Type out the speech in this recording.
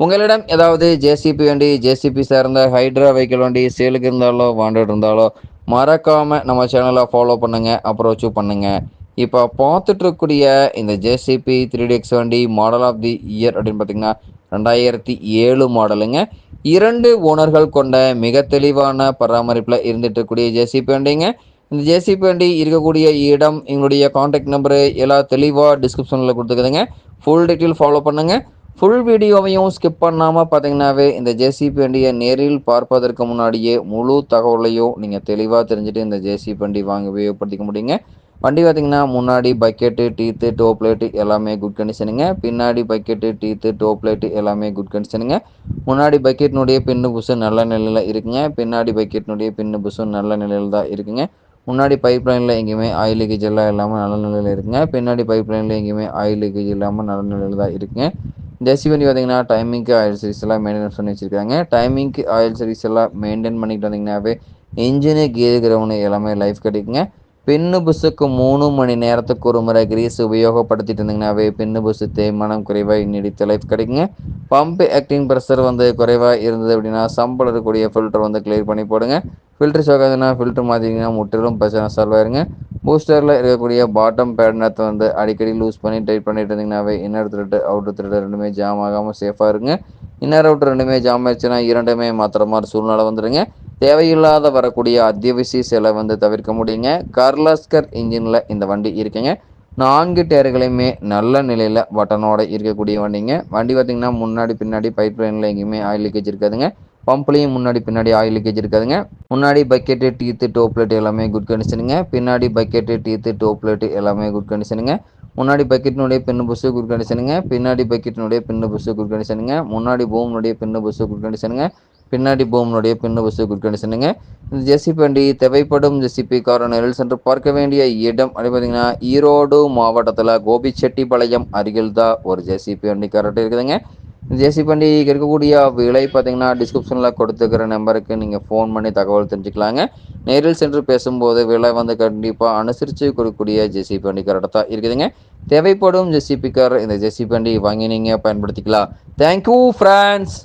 உங்களிடம் ஏதாவது ஜேசிபி வண்டி ஜேசிபி சார்ந்த ஹைட்ரா வெஹிக்கிள் வண்டி சேலுக்கு இருந்தாலோ வாண்டட் இருந்தாலோ மறக்காமல் நம்ம சேனலை ஃபாலோ பண்ணுங்கள் அப்ரோச்சும் பண்ணுங்கள் இப்போ பார்த்துட்டு இருக்கக்கூடிய இந்த ஜேசிபி த்ரீ எக்ஸ் வண்டி மாடல் ஆஃப் தி இயர் அப்படின்னு பார்த்தீங்கன்னா ரெண்டாயிரத்தி ஏழு மாடலுங்க இரண்டு ஓனர்கள் கொண்ட மிக தெளிவான பராமரிப்பில் இருந்துட்டு இருக்கக்கூடிய ஜேசிபி வண்டிங்க. இந்த ஜேசிபி வண்டி இருக்கக்கூடிய இடம் எங்களுடைய காண்டாக்ட் நம்பரு எல்லாம் தெளிவாக டிஸ்கிரிப்ஷனில் கொடுத்துக்குதுங்க. ஃபுல் டீட்டெயில் ஃபாலோ பண்ணுங்கள் ஃபுல் வீடியோவையும் ஸ்கிப் பண்ணாமல் பார்த்தீங்கன்னாவே இந்த ஜேசிபி வண்டியை நேரில் பார்ப்பதற்கு முன்னாடியே முழு தகவலையும் நீங்கள் தெளிவாக தெரிஞ்சுட்டு இந்த ஜேசிபி வண்டி வாங்க உபயோகப்படுத்திக்க முடியுங்க. வண்டி பார்த்திங்கன்னா முன்னாடி பக்கெட்டு டீத்து டோப் லைட்டு எல்லாமே குட் கண்டிஷனுங்க பின்னாடி பக்கெட்டு டீத்து டோப் லைட்டு எல்லாமே குட் கண்டிஷனுங்க முன்னாடி பக்கெட்டினுடைய பின்னு புஷு நல்ல நிலையில் இருக்குங்க. பின்னாடி பக்கெட்டினுடைய பின்னு புஷும் நல்ல நிலையில் தான் இருக்குங்க. முன்னாடி பைப் லைனில் எங்கேயுமே ஆயில் லீக்கேஜ் எல்லாம் இல்லாமல் நல்ல நிலையில் இருக்குங்க. பின்னாடி பைப் லைனில் எங்கேயுமே ஆயில் லீக்கேஜ் இல்லாமல் நல்ல நிலையில் தான் இருக்குங்க. ஜெர்சி வண்டி பார்த்தீங்கன்னா டைமிங்க்கு ஆயில் சர்வீஸ் எல்லாம் மெயின்டைன் பண்ணி வச்சுருக்காங்க. டைமிங்க்கு ஆயில் சர்வீஸ் எல்லாம் மெயின்டைன் பண்ணிட்டு வந்தீங்கன்னாவே இன்ஜினு கியர் கிரவுண்டு எல்லாமே லைஃப் கிடைக்குங்க. பின்னு புஸ்ஸுக்கு மூணு மணி நேரத்துக்கு ஒரு முறை கிரீஸ் உபயோகப்படுத்திட்டு இருந்தீங்கன்னாவே பின்னு புஸ்ஸு தேய்மானம் குறைவாக நீடித்த லைஃப் கிடைக்குங்க. பம்ப் ஆக்டிங் ப்ரெஷர் வந்து குறைவாக இருந்தது அப்படின்னா சம்பளம் இருக்கக்கூடிய ஃபில்டர் வந்து கிளியர் பண்ணி போடுங்க. ஃபில்டர் சோகாதுன்னா ஃபில்டர் மாற்றிங்கன்னா முற்றிலும் பிரச்சனை சால்வ் ஆயிருங்க. பூஸ்டரில் இருக்கக்கூடிய பாட்டம் பேட்னத்தை வந்து அடிக்கடி லூஸ் பண்ணி டைட் பண்ணிட்டு இருந்தீங்கன்னாவே இன்னர் த்ரெட்டு அவுட்டர் த்ரெட்டு ரெண்டுமே ஜாம் ஆகாமல் சேஃபாக இருங்க. இன்னர் அவுட்டர் ரெண்டுமே ஜாம் ஆயிடுச்சுன்னா இரண்டுமே மாத்திர மாதிரி சூழ்நிலை வந்துடுங்க தேவையில்லாத வரக்கூடிய அத்தியாவசிய செலவு வந்து தவிர்க்க முடியுங்க. கர்லாஸ்கர் இன்ஜினில் இந்த வண்டி இருக்குங்க. நான்கு டயர்களையுமே நல்ல நிலையில் பட்டனோட இருக்கக்கூடிய வண்டிங்க. வண்டி பார்த்திங்கன்னா முன்னாடி பின்னாடி பைப் லைனில் எங்கேயுமே ஆயில் லீக்கேஜ் இருக்காதுங்க. பம்ப்லேயும் முன்னாடி பின்னாடி ஆயில் லீக்கேஜ் இருக்காதுங்க. முன்னாடி பக்கெட்டு டீத்து டோப் பிளேட் எல்லாமே குட் கண்டிஷனுங்க பின்னாடி பக்கெட்டு டீத்து டோப்லெட் எல்லாமே குட் கண்டிஷனுங்க முன்னாடி பக்கெட்டினுடைய பின்னு புஷு குட் கண்டிஷனுங்க பின்னாடி பக்கெட்டினுடைய பின்னு புஷு குட் கண்டிஷனுங்க முன்னாடி பூமினுடைய பின்னு புஷு குட் கண்டிஷனுங்க பின்னாடி பூமினுடைய பின்னு புஷு குட் கண்டிஷனுங்க இந்த ஜெசிபி வண்டி தேவைப்படும் ஜெசிபி காரணரில் சென்று பார்க்க வேண்டிய இடம் அப்படி பார்த்தீங்கன்னா ஈரோடு மாவட்டத்தில் கோபிச்செட்டிப்பாளையம் அருகில் தான் ஒரு ஜெசிபி வண்டி கரெக்டாக இருக்குதுங்க. ஜேசி பண்டிகைக்கு இருக்கக்கூடிய விலை பார்த்தீங்கன்னா டிஸ்கிரிப்ஷனில் கொடுத்துக்கிற நம்பருக்கு நீங்கள் ஃபோன் பண்ணி தகவல் தெரிஞ்சுக்கலாங்க. நேரில் சென்று பேசும்போது விலை வந்து கண்டிப்பாக அனுசரித்து கொடுக்கக்கூடிய ஜெசி வண்டி கரெக்டாக தான் இருக்குதுங்க. தேவைப்படும் ஜெசிபி கார் இந்த ஜெசி பண்டி வாங்கி நீங்கள் பயன்படுத்திக்கலாம். Thank you France